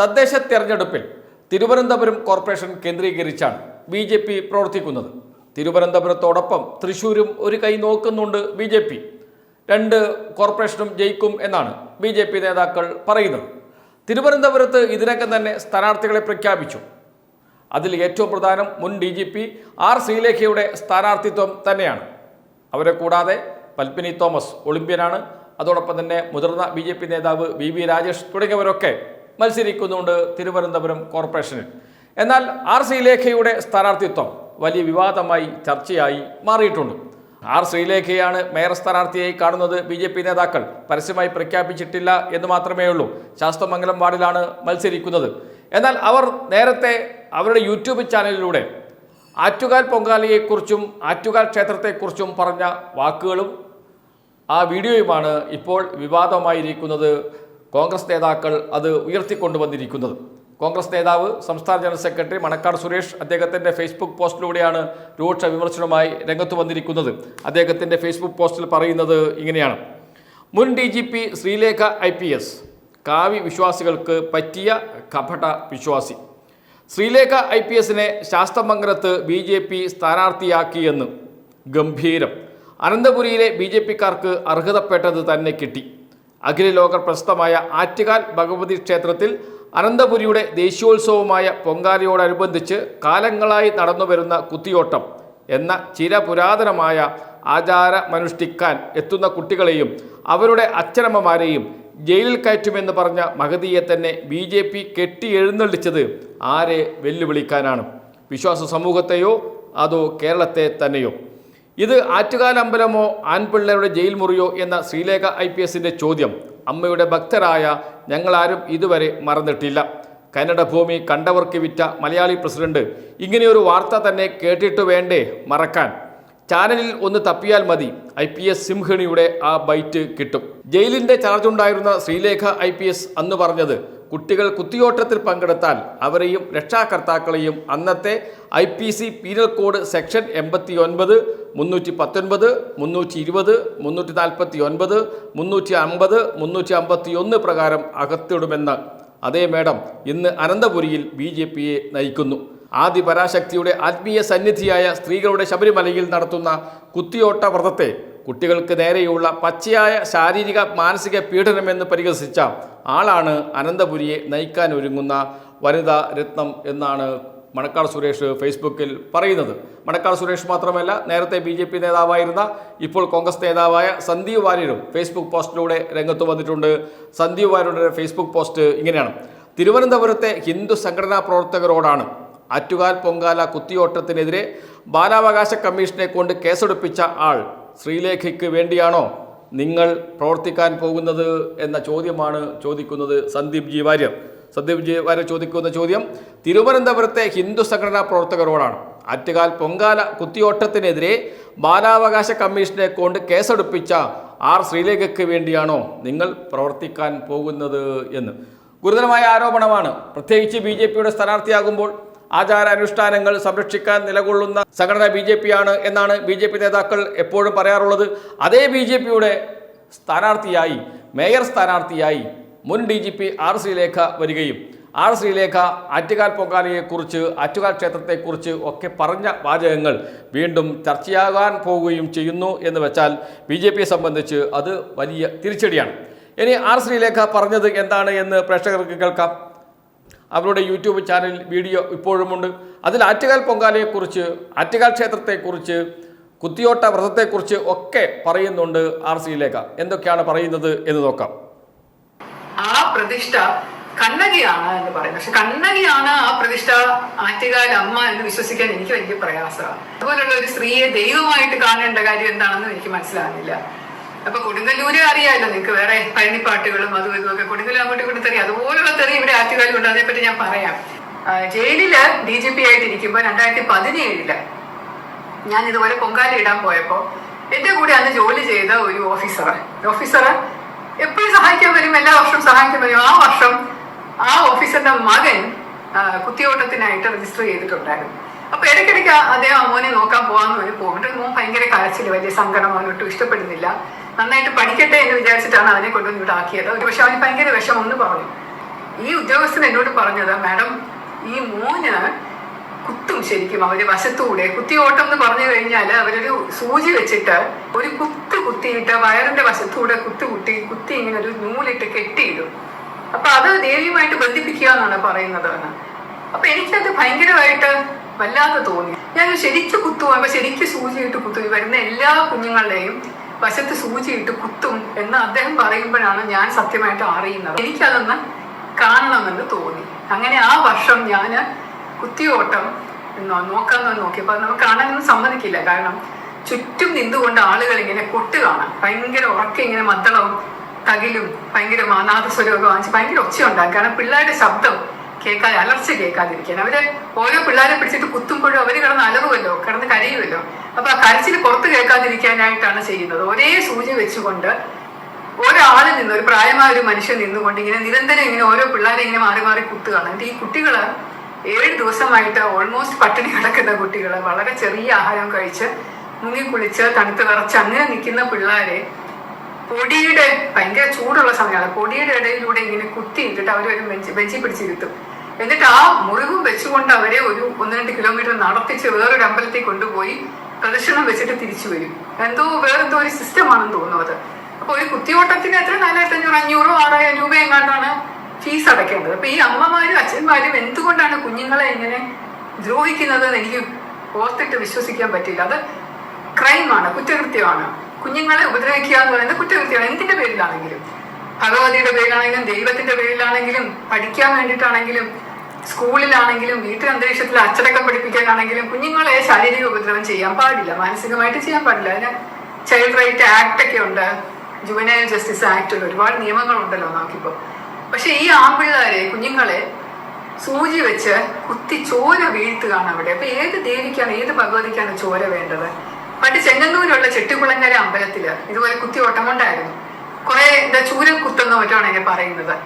തദ്ദേശ തെരഞ്ഞെടുപ്പിൽ തിരുവനന്തപുരം കോർപ്പറേഷൻ കേന്ദ്രീകരിച്ചാണ് ബി ജെ പി പ്രവർത്തിക്കുന്നത്. തിരുവനന്തപുരത്തോടൊപ്പം തൃശൂരും ഒരു കൈ നോക്കുന്നുണ്ട് ബി ജെ പി. രണ്ട് കോർപ്പറേഷനും ജയിക്കും എന്നാണ് ബി ജെ പി നേതാക്കൾ പറയുന്നത്. തിരുവനന്തപുരത്ത് ഇതിനകം തന്നെ സ്ഥാനാർത്ഥികളെ പ്രഖ്യാപിച്ചു. അതിൽ ഏറ്റവും പ്രധാനം മുൻ ഡി ജി പി ആർ ശ്രീലേഖയുടെ സ്ഥാനാർത്ഥിത്വം തന്നെയാണ്. അവരെ കൂടാതെ പൽപ്പിനി തോമസ് ഒളിമ്പ്യനാണ്. അതോടൊപ്പം തന്നെ മുതിർന്ന ബി നേതാവ് വി രാജേഷ് തുടങ്ങിയവരൊക്കെ മത്സരിക്കുന്നുണ്ട് തിരുവനന്തപുരം കോർപ്പറേഷനിൽ. എന്നാൽ ആർ ശ്രീലേഖയുടെ സ്ഥാനാർത്ഥിത്വം വലിയ വിവാദമായി ചർച്ചയായി മാറിയിട്ടുണ്ട്. ആർ ശ്രീലേഖയാണ് മേയർ സ്ഥാനാർത്ഥിയായി കാണുന്നത് ബി ജെ പി നേതാക്കൾ. പരസ്യമായി പ്രഖ്യാപിച്ചിട്ടില്ല എന്ന് മാത്രമേ ഉള്ളൂ. ശാസ്തമംഗലം വാർഡിലാണ് മത്സരിക്കുന്നത്. എന്നാൽ അവർ നേരത്തെ അവരുടെ യൂട്യൂബ് ചാനലിലൂടെ ആറ്റുകാൽ പൊങ്കാലയെക്കുറിച്ചും ആറ്റുകാൽ ക്ഷേത്രത്തെക്കുറിച്ചും പറഞ്ഞ വാക്കുകളും ആ വീഡിയോയുമാണ് ഇപ്പോൾ വിവാദമായിരിക്കുന്നത് കോൺഗ്രസ് നേതാക്കൾ അത് ഉയർത്തിക്കൊണ്ടുവന്നിരിക്കുന്നത്. കോൺഗ്രസ് നേതാവ് സംസ്ഥാന ജനറൽ സെക്രട്ടറി മണക്കാട് സുരേഷ് അദ്ദേഹത്തിന്റെ ഫേസ്ബുക്ക് പോസ്റ്റിലൂടെയാണ് രൂക്ഷ വിമർശനവുമായി രംഗത്ത് വന്നിരിക്കുന്നത്. അദ്ദേഹത്തിന്റെ ഫേസ്ബുക്ക് പോസ്റ്റിൽ പറയുന്നത് ഇങ്ങനെയാണ്. മുൻ D G P Sreelekha I P S കാവി വിശ്വാസികൾക്ക് പറ്റിയ കപട വിശ്വാസി. ശ്രീലേഖ ഐ പി എസിനെ ശാസ്തമംഗലത്ത് ബി ജെ പി സ്ഥാനാർത്ഥിയാക്കിയെന്ന് ഗംഭീരം. അനന്തപുരിയിലെ ബി ജെ പിക്കാർക്ക് അർഹതപ്പെട്ടത് തന്നെ കിട്ടി. അഖില ലോക പ്രശസ്തമായ ആറ്റുകാൽ ഭഗവതി ക്ഷേത്രത്തിൽ അനന്തപുരിയുടെ ദേശീയോത്സവമായ പൊങ്കാലയോടനുബന്ധിച്ച് കാലങ്ങളായി നടന്നുവരുന്ന കുത്തിയോട്ടം എന്ന ചിരപുരാതനമായ ആചാരമനുഷ്ഠിക്കാൻ എത്തുന്ന കുട്ടികളെയും അവരുടെ അച്ഛനമ്മമാരെയും ജയിലിൽ കയറ്റുമെന്ന് പറഞ്ഞ മഹതിയെ തന്നെ ബി ജെ പി കെട്ടിയെഴുന്നള്ളിച്ചത് ആരെ വെല്ലുവിളിക്കാനാണ്? വിശ്വാസ സമൂഹത്തെയോ അതോ കേരളത്തെ തന്നെയോ? ഇത് ആറ്റുകാൽ അമ്പലമോ ആൺപിള്ളേരുടെ ജയിൽ മുറിയോ എന്ന ശ്രീലേഖ ഐ പി എസിന്റെ ചോദ്യം. അമ്മയുടെ ഭക്തരായ ഞങ്ങളാരും ഇതുവരെ മറന്നിട്ടില്ല. കന്നഡ ഭൂമി കണ്ടവർക്ക് വിറ്റ മലയാളി പ്രസിഡന്റ്. ഇങ്ങനെയൊരു വാർത്ത തന്നെ കേട്ടിട്ട് വേണ്ടേ മറക്കാൻ. ചാനലിൽ ഒന്ന് തപ്പിയാൽ മതി. ഐ പി എസ് സിംഹണിയുടെ ആ ബൈറ്റ് കിട്ടും. ജയിലിന്റെ ചാർജ് ഉണ്ടായിരുന്ന ശ്രീലേഖ ഐ പി എസ് അന്ന് പറഞ്ഞത് കുട്ടികൾ കുത്തിയോട്ടത്തിൽ പങ്കെടുത്താൽ അവരെയും രക്ഷാകർത്താക്കളെയും അന്നത്തെ I P C penal code section എൺപത്തി ഒൻപത് മുന്നൂറ്റി പത്തൊൻപത് മുന്നൂറ്റി ഇരുപത് മുന്നൂറ്റി നാൽപ്പത്തി ഒൻപത് മുന്നൂറ്റി അമ്പത് മുന്നൂറ്റി അമ്പത്തി ഒന്ന് പ്രകാരം അകത്തിടുമെന്ന് അതേ മേഡം ഇന്ന് അനന്തപുരിയിൽ ബി ജെ പിയെ നയിക്കുന്നു. ആദി പരാശക്തിയുടെ ആത്മീയ സന്നിധിയായ സ്ത്രീകളുടെ ശബരിമലയിൽ നടത്തുന്ന കുത്തിയോട്ട വ്രതത്തെ കുട്ടികൾക്ക് നേരെയുള്ള പച്ചയായ ശാരീരിക മാനസിക പീഡനമെന്ന് പരിഹസിച്ച ആളാണ് അനന്തപുരിയെ നയിക്കാൻ ഒരുങ്ങുന്ന വനിതാ രത്നം എന്നാണ് മണക്കാട് സുരേഷ് ഫേസ്ബുക്കിൽ പറയുന്നത്. മണക്കാട് സുരേഷ് മാത്രമല്ല നേരത്തെ ബി ജെ പി നേതാവായിരുന്ന ഇപ്പോൾ കോൺഗ്രസ് നേതാവായ സന്ദീപ് വാര്യരും ഫേസ്ബുക്ക് പോസ്റ്റിലൂടെ രംഗത്ത് വന്നിട്ടുണ്ട്. സന്ദീപ് വാര്യരുടെ ഫേസ്ബുക്ക് പോസ്റ്റ് ഇങ്ങനെയാണ്. തിരുവനന്തപുരത്തെ ഹിന്ദു സംഘടനാ പ്രവർത്തകരോടാണ് ആറ്റുകാൽ പൊങ്കാല കുത്തിയോട്ടത്തിനെതിരെ ബാലാവകാശ കമ്മീഷനെ കൊണ്ട് കേസെടുപ്പിച്ച ആൾ ശ്രീലേഖയ്ക്ക് വേണ്ടിയാണോ നിങ്ങൾ പ്രവർത്തിക്കാൻ പോകുന്നത് എന്ന ചോദ്യമാണ് ചോദിക്കുന്നത് സന്ദീപ് ജി വാര്യർ. സന്ദീപ് ജി വാര്യർ ചോദിക്കുന്ന ചോദ്യം തിരുവനന്തപുരത്തെ ഹിന്ദു സംഘടനാ പ്രവർത്തകരോടാണ്. ആറ്റുകാൽ പൊങ്കാല കുത്തിയോട്ടത്തിനെതിരെ ബാലാവകാശ കമ്മീഷനെ കൊണ്ട് കേസെടുപ്പിച്ച ആർ ശ്രീലേഖയ്ക്ക് വേണ്ടിയാണോ നിങ്ങൾ പ്രവർത്തിക്കാൻ പോകുന്നത് എന്ന്. ഗുരുതരമായ ആരോപണമാണ്. പ്രത്യേകിച്ച് ബി ജെ പിയുടെ സ്ഥാനാർത്ഥിയാകുമ്പോൾ ആചാരാനുഷ്ഠാനങ്ങൾ സംരക്ഷിക്കാൻ നിലകൊള്ളുന്ന സംഘടന ബി ജെ എന്നാണ് ബി ജെ പി നേതാക്കൾ എപ്പോഴും പറയാറുള്ളത്. അതേ ബി ജെ പിയുടെ സ്ഥാനാർത്ഥിയായി മേയർ സ്ഥാനാർത്ഥിയായി മുൻ D G P R Sreelekha വരികയും ആർ ശ്രീലേഖ ആറ്റുകാൽ പൊങ്കാലയെക്കുറിച്ച് ആറ്റുകാൽ ക്ഷേത്രത്തെക്കുറിച്ച് ഒക്കെ പറഞ്ഞ വാചകങ്ങൾ വീണ്ടും ചർച്ചയാകാൻ പോവുകയും ചെയ്യുന്നു എന്ന് വെച്ചാൽ ബി ജെ പിയെ സംബന്ധിച്ച് അത് വലിയ തിരിച്ചടിയാണ്. ഇനി ആർ ശ്രീലേഖ പറഞ്ഞത് എന്താണ് എന്ന് പ്രേക്ഷകർക്ക് കേൾക്കാം. അവരുടെ യൂട്യൂബ് ചാനൽ വീഡിയോ ഇപ്പോഴുമുണ്ട്. അതിൽ ആറ്റുകാൽ പൊങ്കാലയെക്കുറിച്ച് ആറ്റുകാൽ ക്ഷേത്രത്തെക്കുറിച്ച് കുത്തിയോട്ട വ്രതത്തെക്കുറിച്ച് ഒക്കെ പറയുന്നുണ്ട് ആർ സിയിലേക്ക് എന്തൊക്കെയാണ് പറയുന്നത് എന്ന് നോക്കാം. ആ പ്രതിഷ്ഠ കണ്ണകിയാണ് എന്ന് പറയുന്നത്. പക്ഷെ കണ്ണകിയാണ് ആ പ്രതിഷ്ഠ ആറ്റുകാൽ അമ്മ എന്ന് വിശ്വസിക്കാൻ എനിക്ക് വലിയ പ്രയാസമാണ്. അതുപോലുള്ള ഒരു സ്ത്രീയെ ദൈവമായിട്ട് കാണേണ്ട കാര്യം എന്താണെന്ന് എനിക്ക് മനസ്സിലാകുന്നില്ല. അപ്പൊ കൊടുങ്ങല്ലൂര് അറിയാമല്ലോ നിങ്ങൾക്ക് വേറെ പഴനിപ്പാട്ടുകളും അതും ഇതും ഒക്കെ. കൊടുങ്ങല്ലൂർ അങ്ങോട്ട് കൊണ്ട് തെറി. അതുപോലുള്ള തെറി ഇവിടെ ആറ്റുകാലുണ്ട് അതേപ്പറ്റി ഞാൻ പറയാം. ജയിലിൽ ഡി ജി പി ആയിട്ട് ഇരിക്കുമ്പോൾ രണ്ടായിരത്തി പതിനേഴിൽ ഞാൻ ഇതുപോലെ പൊങ്കാല ഇടാൻ പോയപ്പോ എന്റെ കൂടെ അന്ന് ജോലി ചെയ്ത ഒരു ഓഫീസർ ഓഫീസർ എപ്പോഴും സഹായിക്കാൻ വരും എല്ലാ വർഷവും സഹായിക്കാൻ വരും. ആ വർഷം ആ ഓഫീസറിന്റെ മകൻ കുത്തിയോട്ടത്തിനായിട്ട് രജിസ്റ്റർ ചെയ്തിട്ടുണ്ടായിരുന്നു. അപ്പൊ ഇടയ്ക്കിടയ്ക്ക് അദ്ദേഹം അമ്മോനെ നോക്കാൻ പോകാന്ന് പറഞ്ഞു. പോകുന്നുണ്ട് മോൻ ഭയങ്കര കരച്ചിൽ വലിയ സങ്കടം അവനൊട്ടും ഇഷ്ടപ്പെടുന്നില്ല. നന്നായിട്ട് പഠിക്കട്ടെ എന്ന് വിചാരിച്ചിട്ടാണ് അവനെ കൊണ്ടുവന്ന് ഇവിടെ ആക്കിയത്. ഒരു പക്ഷെ അവന് ഭയങ്കര വിഷമം ഒന്ന് പറഞ്ഞു. ഈ ഉദ്യോഗസ്ഥൻ എന്നോട് പറഞ്ഞത് മാഡം ഈ മോന് കുത്തും ശരിക്കും അവർ വശത്തൂടെ. കുത്തിയോട്ടം എന്ന് പറഞ്ഞു കഴിഞ്ഞാൽ അവരൊരു സൂചി വെച്ചിട്ട് ഒരു കുത്ത് കുത്തിയിട്ട് വയറിന്റെ വശത്തൂടെ കുത്ത് കുത്തി കുത്തി ഇങ്ങനെ ഒരു നൂലിട്ട് കെട്ടിയിടും. അപ്പൊ അത് ദേവിയുമായിട്ട് ബന്ധിപ്പിക്കുക എന്നാണ് പറയുന്നത്. അപ്പൊ എനിക്കത് ഭയങ്കരമായിട്ട് വല്ലാതെ തോന്നി. ഞാൻ ശരിക്കും കുത്തും അപ്പൊ ശരിക്കും സൂചിയിട്ട് കുത്തും. വരുന്ന എല്ലാ കുഞ്ഞുങ്ങളുടെയും വശത്ത് സൂചിയിട്ട് കുത്തും എന്ന് അദ്ദേഹം പറയുമ്പോഴാണ് ഞാൻ സത്യമായിട്ട് അറിയുന്നത്. എനിക്കതൊന്ന് കാണണമെന്ന് തോന്നി. അങ്ങനെ ആ വർഷം ഞാൻ കുത്തിയോട്ടം നോക്കാമെന്ന് നോക്കിയപ്പോൾ അത് നമുക്ക് കാണാനൊന്നും സമ്മതിക്കില്ല. കാരണം ചുറ്റും നിന്നുകൊണ്ട് ആളുകൾ ഇങ്ങനെ കൊട്ട് കാണാം. ഭയങ്കര ഉറക്കം ഇങ്ങനെ മദ്ദളവും തകിലും ഭയങ്കര നാദസ്വരമൊക്കെ വാങ്ങിച്ച് ഭയങ്കര ഒച്ചയുണ്ടാകും. കാരണം പിള്ളേരുടെ ശബ്ദം കേൾക്കാതെ അലർച്ച കേൾക്കാതിരിക്കാൻ. അവർ ഓരോ പിള്ളേരെ പിടിച്ചിട്ട് കുത്തുമ്പോഴും അവർ കിടന്ന് അലറുമല്ലോ കിടന്ന് കരയുമല്ലോ അപ്പൊ ആ കരച്ചിൽ പുറത്ത് കേൾക്കാതിരിക്കാനായിട്ടാണ് ചെയ്യുന്നത്. ഒരേ സൂചി വെച്ചുകൊണ്ട് ഒരാളിൽ നിന്ന് ഒരു പ്രായമായ ഒരു മനുഷ്യൻ നിന്നുകൊണ്ട് ഇങ്ങനെ നിരന്തരം ഇങ്ങനെ ഓരോ പിള്ളേരെ ഇങ്ങനെ മാറി മാറി കുത്തുകയാണ്. എന്നിട്ട് ഈ കുട്ടികൾ ഏഴ് ദിവസമായിട്ട് ഓൾമോസ്റ്റ് പട്ടിണി കിടക്കുന്ന കുട്ടികൾ വളരെ ചെറിയ ആഹാരം കഴിച്ച് മുങ്ങിക്കുളിച്ച് തണുത്ത് വിറച്ച് അങ്ങനെ നിൽക്കുന്ന പിള്ളേരെ പൊടിയുടെ ഭയങ്കര ചൂടുള്ള സമയമാണ് പൊടിയുടെ ഇടയിലൂടെ ഇങ്ങനെ കുത്തിയിട്ടിട്ട് അവർ ഒരു ബെഞ്ച് പിടിച്ചിരുത്തും എന്നിട്ട് ആ മുറിവും വെച്ചുകൊണ്ട് അവരെ ഒരു ഒന്ന് രണ്ട് കിലോമീറ്റർ നടത്തിച്ച് വേറൊരു അമ്പലത്തിൽ കൊണ്ടുപോയി പ്രദക്ഷിണം വെച്ചിട്ട് തിരിച്ചു വരും. എന്തോ വേറെന്തോ ഒരു സിസ്റ്റമാണെന്ന് തോന്നുന്നു അത്. അപ്പൊ ഒരു കുത്തിയോട്ടത്തിന് എത്ര? നാലായിരത്തി അഞ്ഞൂറ് അഞ്ഞൂറോ ആറായിരം രൂപ എങ്ങാണ്ടാണ് ഫീസ് അടയ്ക്കേണ്ടത്. അപ്പൊ ഈ അമ്മമാരും അച്ഛന്മാരും എന്തുകൊണ്ടാണ് കുഞ്ഞുങ്ങളെ ഇങ്ങനെ ദ്രോഹിക്കുന്നത് എന്ന് എനിക്ക് ഓർത്തിട്ട് വിശ്വസിക്കാൻ പറ്റില്ല. അത് ക്രൈമാണ് കുറ്റകൃത്യമാണ്. കുഞ്ഞുങ്ങളെ ഉപദ്രവിക്കുക എന്ന് പറയുന്നത് കുറ്റകൃത്യമാണ്. എന്തിന്റെ പേരിലാണെങ്കിലും? ഭഗവതിയുടെ പേരിലാണെങ്കിലും ദൈവത്തിന്റെ പേരിലാണെങ്കിലും പഠിക്കാൻ വേണ്ടിയിട്ടാണെങ്കിലും സ്കൂളിലാണെങ്കിലും വീട്ടിൽ അന്തരീക്ഷത്തിൽ അച്ചടക്കം പഠിപ്പിക്കാനാണെങ്കിലും കുഞ്ഞുങ്ങളെ ശാരീരിക ഉപദ്രവം ചെയ്യാൻ പാടില്ല മാനസികമായിട്ട് ചെയ്യാൻ പാടില്ല. അതിന് ചൈൽഡ് റൈറ്റ് ആക്ട് ഒക്കെ ഉണ്ട്. ജുവനൈൽ ജസ്റ്റിസ് ആക്ടിൽ ഒരുപാട് നിയമങ്ങളുണ്ടല്ലോ നമുക്കിപ്പോ. പക്ഷെ ഈ ആൺപിള്ളേരെ കുഞ്ഞുങ്ങളെ സൂചി വെച്ച് കുത്തി ചോര വീഴ്ത്തുകയാണ് അവിടെ. അപ്പൊ ഏത് ദേവിക്കാണ് ഏത് ഭഗവതിക്കാണ് ചോര വേണ്ടത്? പണ്ട് ചെങ്ങന്നൂരുള്ള ചെട്ടിക്കുളങ്ങര അമ്പലത്തിൽ ഇതുപോലെ കുത്തി ഓട്ടം കൊണ്ടായിരുന്നു. കുറെ എന്താ ചൂരം കുത്തെന്നോ ആണ് എന്നെ പറയുന്നത്.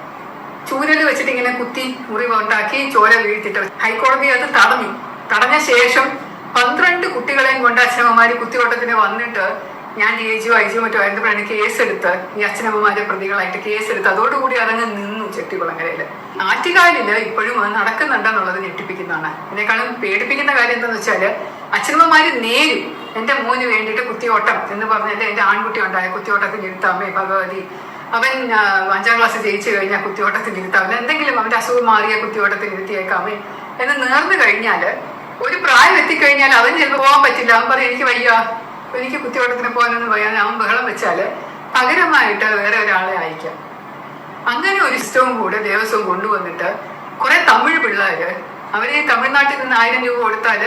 ചൂരൽ വെച്ചിട്ട് ഇങ്ങനെ കുത്തി മുറി ഉണ്ടാക്കി ചോര വീഴ്ത്തിട്ട് ഹൈക്കോടതി അത് തടഞ്ഞു. തടഞ്ഞ ശേഷം പന്ത്രണ്ട് കുട്ടികളെയും കൊണ്ട് അച്ഛനമ്മമാര് കുത്തിയോട്ടത്തിന് വന്നിട്ട് ഞാൻ ഡി എജിയോ ഐ ജിയോ മറ്റോ ആയിരുന്നപ്പോഴാണ് കേസെടുത്ത് ഈ അച്ഛനമ്മമാരെ പ്രതികളായിട്ട് കേസെടുത്ത് അതോടുകൂടി അതങ്ങ് നിന്നു ചെട്ടികുളങ്ങരയിൽ ആറ്റുകാലിൽ ഇപ്പോഴും അത് നടക്കുന്നുണ്ടെന്നുള്ളത് ഞെട്ടിപ്പിക്കുന്നതാണ്. ഇതിനേക്കാളും പേടിപ്പിക്കുന്ന കാര്യം എന്താണെന്ന് വെച്ചാൽ അച്ഛനമ്മമാര് നേരും എന്റെ മോന് വേണ്ടിയിട്ട് കുത്തിയോട്ടം എന്ന് പറഞ്ഞാൽ എന്റെ ആൺകുട്ടി ഉണ്ടായ കുത്തിയോട്ടത്തിന് അമ്മേ ഭഗവതി അവൻ അഞ്ചാം ക്ലാസ് ജയിച്ചു കഴിഞ്ഞാൽ കുത്തിയോട്ടത്തിൽ അവൻ എന്തെങ്കിലും അവന്റെ അസുഖം മാറിയ കുത്തിയോട്ടത്തിൽ ഇരുത്തിയേക്കാമേ എന്ന് നേർന്നു കഴിഞ്ഞാൽ ഒരു പ്രായം എത്തിക്കഴിഞ്ഞാൽ അവൻ ചിലപ്പോൾ പോകാൻ പറ്റില്ല. അവൻ പറയും എനിക്ക് വയ്യ. എനിക്ക് കുത്തിയോട്ടത്തിന് പോകാനൊന്നും പറയാൻ അവൻ ബഹളം വെച്ചാൽ പകരമായിട്ട് വേറെ ഒരാളെ അയക്കാം അങ്ങനെ ഒരു സിസ്റ്റവും കൂടെ ദേവസ്വം കൊണ്ടുവന്നിട്ട് കുറെ തമിഴ് പിള്ളേർ അവർ തമിഴ്നാട്ടിൽ നിന്ന് ആയിരം രൂപ കൊടുത്താൽ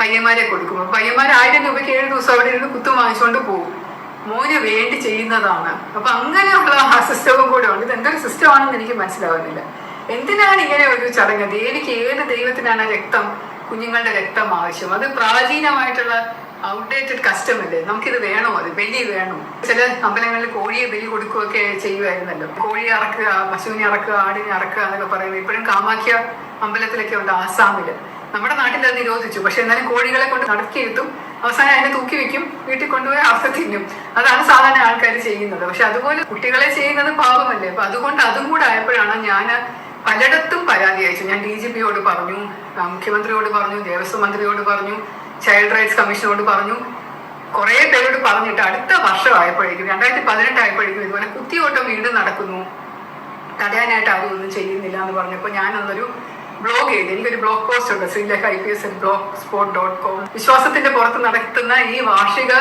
പയ്യന്മാരെ കൊടുക്കും. പയ്യന്മാർ ആയിരം രൂപയ്ക്ക് ഏഴ് ദിവസം അവിടെ ഇരുന്ന് കുത്തും വാങ്ങിച്ചുകൊണ്ട് പോകും. മോന് വേണ്ടി ചെയ്യുന്നതാണ്. അപ്പൊ അങ്ങനെയുള്ള ആ സിസ്റ്റവും കൂടെ ഉണ്ട്. ഇത് എന്തൊരു സിസ്റ്റം ആണെന്ന് എനിക്ക് മനസ്സിലാവുന്നില്ല. എന്തിനാണ് ഇങ്ങനെ ഒരു ചടങ്ങ്? ദേവിക്ക് ഏത് ദൈവത്തിനാണ് രക്തം? കുഞ്ഞുങ്ങളുടെ രക്തം ആവശ്യം. അത് പ്രാചീനമായിട്ടുള്ള ഔട്ട്ഡേറ്റഡ് കസ്റ്റം അല്ലേ? നമുക്കിത് വേണോ? അത് ബലി വേണോ? ചില അമ്പലങ്ങളിൽ കോഴിയെ ബലി കൊടുക്കുകയൊക്കെ ചെയ്യുമായിരുന്നല്ലോ. കോഴി അറക്കുക പശുവിനെ അറക്കുക ആടിനെ അറക്കുക എന്നൊക്കെ പറയുന്നത് ഇപ്പോഴും കാമാഖ്യ അമ്പലത്തിലൊക്കെ ഉണ്ട് ആസാമിൽ. നമ്മുടെ നാട്ടിൽ അത് നിരോധിച്ചു. പക്ഷെ എന്നാലും കോഴികളെ കൊണ്ട് നടക്കിയെത്തും അവസാനം അതിനെ തൂക്കി വെക്കും വീട്ടിൽ കൊണ്ടുപോയി അർത്ഥ തിന്നും. അതാണ് സാധാരണ ആൾക്കാർ ചെയ്യുന്നത്. പക്ഷെ അതുപോലെ കുട്ടികളെ ചെയ്യുന്നത് പാപമല്ലേ അപ്പൊ അതുകൊണ്ട് അതും കൂടെ ആയപ്പോഴാണ് ഞാൻ പലയിടത്തും പരാതി അയച്ചു. ഞാൻ ഡി ജി പിയോട് പറഞ്ഞു മുഖ്യമന്ത്രിയോട് പറഞ്ഞു ദേവസ്വം മന്ത്രിയോട് പറഞ്ഞു ചൈൽഡ് റൈറ്റ്സ് കമ്മീഷനോട് പറഞ്ഞു. കുറെ പേരോട് പറഞ്ഞിട്ട് അടുത്ത വർഷമായപ്പോഴേക്കും രണ്ടായിരത്തി പതിനെട്ട് ആയപ്പോഴേക്കും ഇതുപോലെ കുത്തിയോട്ടം വീണ്ടും നടക്കുന്നു. തടയാനായിട്ട് ആരും ഒന്നും ചെയ്യുന്നില്ല എന്ന് പറഞ്ഞപ്പോൾ ഞാനൊന്നൊരു ബ്ലോഗ് ചെയ്ത്. എനിക്കൊരു ബ്ലോഗ് പോസ്റ്റ് ഉണ്ട്. Sreelekha I P S blog spot dot com വിശ്വാസത്തിന്റെ പുറത്ത് നടത്തുന്ന ഈ വാർഷിക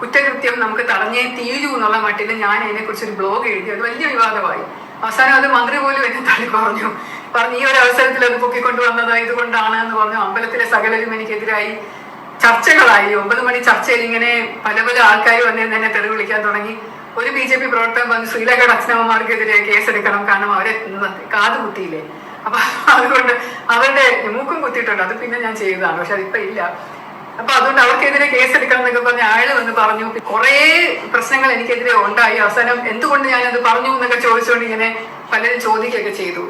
കുറ്റകൃത്യം നമുക്ക് തടഞ്ഞേ തീരൂ എന്നുള്ള മട്ടിൽ ഞാൻ അതിനെക്കുറിച്ച് ഒരു ബ്ലോഗ് എഴുതി. അത് വലിയ വിവാദമായി. അവസാനം അത് മന്ത്രി പോലും എന്നെ തള്ളി പറഞ്ഞു. പറഞ്ഞു ഈ ഒരു അവസരത്തിൽ അത് പൊക്കിക്കൊണ്ടുവന്നത് ഇതുകൊണ്ടാണ് എന്ന് പറഞ്ഞു. അമ്പലത്തിലെ സകലരും എനിക്കെതിരായി ചർച്ചകളായി. ഒമ്പത് മണി ചർച്ചയിൽ ഇങ്ങനെ പല പല ആൾക്കാർ വന്ന് എന്നെ തെറി വിളിക്കാൻ തുടങ്ങി. ഒരു ബി ജെ പി പ്രവർത്തകൻ വന്ന് ശ്രീലങ്കയുടെ അച്ഛനമ്മമാർക്കെതിരെ കേസെടുക്കണം കാരണം അവരെ കാതുകുത്തിയില്ലേ? കുത്തിയില്ലേ അപ്പൊ അതുകൊണ്ട് അവരുടെ മൂക്കും കുത്തിയിട്ടുണ്ട്. അത് പിന്നെ ഞാൻ ചെയ്തതാണ് പക്ഷെ അതിപ്പോ ഇല്ല. അപ്പൊ അതുകൊണ്ട് അവർക്കെതിരെ കേസെടുക്കണം എന്നൊക്കെ പറഞ്ഞ ആൾ വന്ന് പറഞ്ഞു. കുറേ പ്രശ്നങ്ങൾ എനിക്കെതിരെ ഉണ്ടായി. അവസാനം എന്തുകൊണ്ട് ഞാൻ അത് പറഞ്ഞു എന്നൊക്കെ ചോദിച്ചുകൊണ്ട് ഇങ്ങനെ പലരും ചോദിക്കുകയൊക്കെ ചെയ്തു.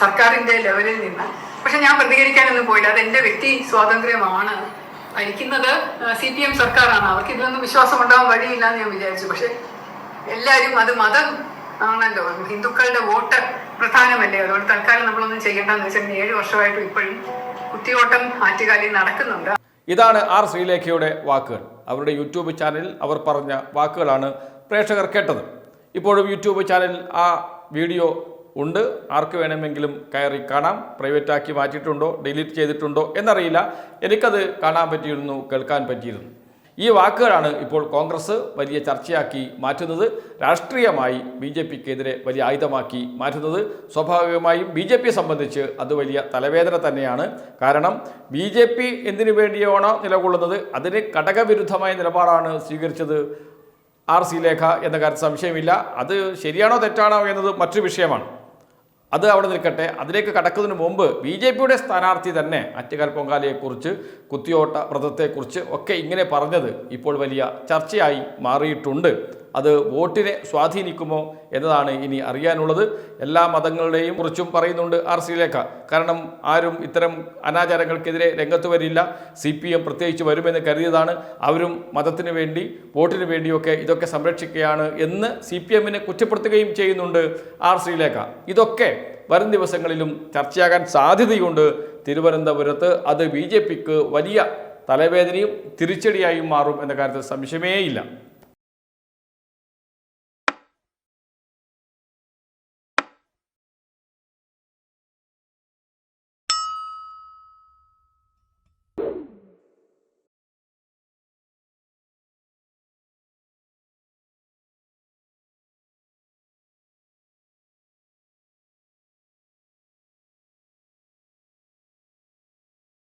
സർക്കാരിന്റെ ലെവലിൽ നിന്ന്. പക്ഷെ ഞാൻ പ്രതികരിക്കാനൊന്നും പോയില്ല. അത് എന്റെ വ്യക്തി സ്വാതന്ത്ര്യമാണ്. ഭരിക്കുന്നത് സി പി എം സർക്കാരാണ്. അവർക്ക് ഇതിലൊന്നും വിശ്വാസം ഉണ്ടാവാൻ വഴിയില്ല എന്ന് ഞാൻ വിചാരിച്ചു. പക്ഷെ എല്ലാവരും അത് മതം ആണല്ലോ ഹിന്ദുക്കളുടെ വോട്ട് പ്രധാനമല്ലേ? അതുകൊണ്ട് തൽക്കാലം നമ്മളൊന്നും ചെയ്യേണ്ടെന്ന് വെച്ചാൽ ഏഴ് വർഷമായിട്ടും ഇപ്പോഴും കുത്തിയോട്ടം ആറ്റുകാലിൽ നടക്കുന്നുണ്ട്. ഇതാണ് ആർ ശ്രീലേഖയുടെ വാക്കുകൾ. അവരുടെ യൂട്യൂബ് ചാനലിൽ അവർ പറഞ്ഞ വാക്കുകളാണ് പ്രേക്ഷകർ കേട്ടത്. ഇപ്പോഴും യൂട്യൂബ് ചാനലിൽ ആ വീഡിയോ ഉണ്ട്. ആർക്ക് വേണമെങ്കിലും കയറി കാണാം. പ്രൈവറ്റാക്കി മാറ്റിയിട്ടുണ്ടോ? ഡിലീറ്റ് ചെയ്തിട്ടുണ്ടോ? എന്നറിയില്ല. എനിക്കത് കാണാൻ പറ്റിയിരുന്നു കേൾക്കാൻ പറ്റിയിരുന്നു. ഈ വാക്കുകളാണ് ഇപ്പോൾ കോൺഗ്രസ് വലിയ ചർച്ചയാക്കി മാറ്റുന്നത്. രാഷ്ട്രീയമായി ബി ജെ പിക്കെതിരെ വലിയ ആയുധമാക്കി മാറ്റുന്നത്. സ്വാഭാവികമായും ബി ജെ പിയെ സംബന്ധിച്ച് അത് വലിയ തലവേദന തന്നെയാണ്. കാരണം ബി ജെ പി എന്തിനു വേണ്ടിയാണോ നിലകൊള്ളുന്നത്? അതിന് ഘടകവിരുദ്ധമായ നിലപാടാണ് സ്വീകരിച്ചത് ആർ സി ലേഖ എന്ന കാര്യത്തിൽ സംശയമില്ല. അത് ശരിയാണോ തെറ്റാണോ എന്നത് മറ്റൊരു വിഷയമാണ്. അത് അവിടെ നിൽക്കട്ടെ. അതിലേക്ക് കടക്കുന്നതിന് മുമ്പ് ബി ജെ പിയുടെ സ്ഥാനാർത്ഥി തന്നെ അറ്റുകാൽ പൊങ്കാലയെക്കുറിച്ച് കുത്തിയോട്ട വ്രതത്തെക്കുറിച്ച് ഒക്കെ ഇങ്ങനെ പറഞ്ഞത് ഇപ്പോൾ വലിയ ചർച്ചയായി മാറിയിട്ടുണ്ട്. അത് വോട്ടിനെ സ്വാധീനിക്കുമോ എന്നതാണ് ഇനി അറിയാനുള്ളത്. എല്ലാ മതങ്ങളുടെയും കുറിച്ചും പറയുന്നുണ്ട് ആർ ശ്രീലേഖ. കാരണം ആരും ഇത്തരം അനാചാരങ്ങൾക്കെതിരെ രംഗത്ത് വരില്ല. സി പി എം പ്രത്യേകിച്ച് വരുമെന്ന് കരുതിയതാണ്. അവരും മതത്തിന് വേണ്ടി വോട്ടിന് വേണ്ടിയൊക്കെ ഇതൊക്കെ സംരക്ഷിക്കുകയാണ് എന്ന് സി പി എമ്മിനെ കുറ്റപ്പെടുത്തുകയും ചെയ്യുന്നുണ്ട് ആർ ശ്രീലേഖ. ഇതൊക്കെ വരും ദിവസങ്ങളിലും ചർച്ചയാകാൻ സാധ്യതയുണ്ട്. തിരുവനന്തപുരത്ത് അത് ബി വലിയ തലവേദനയും തിരിച്ചടിയായും മാറും എന്ന കാര്യത്തിൽ സംശയമേയില്ല.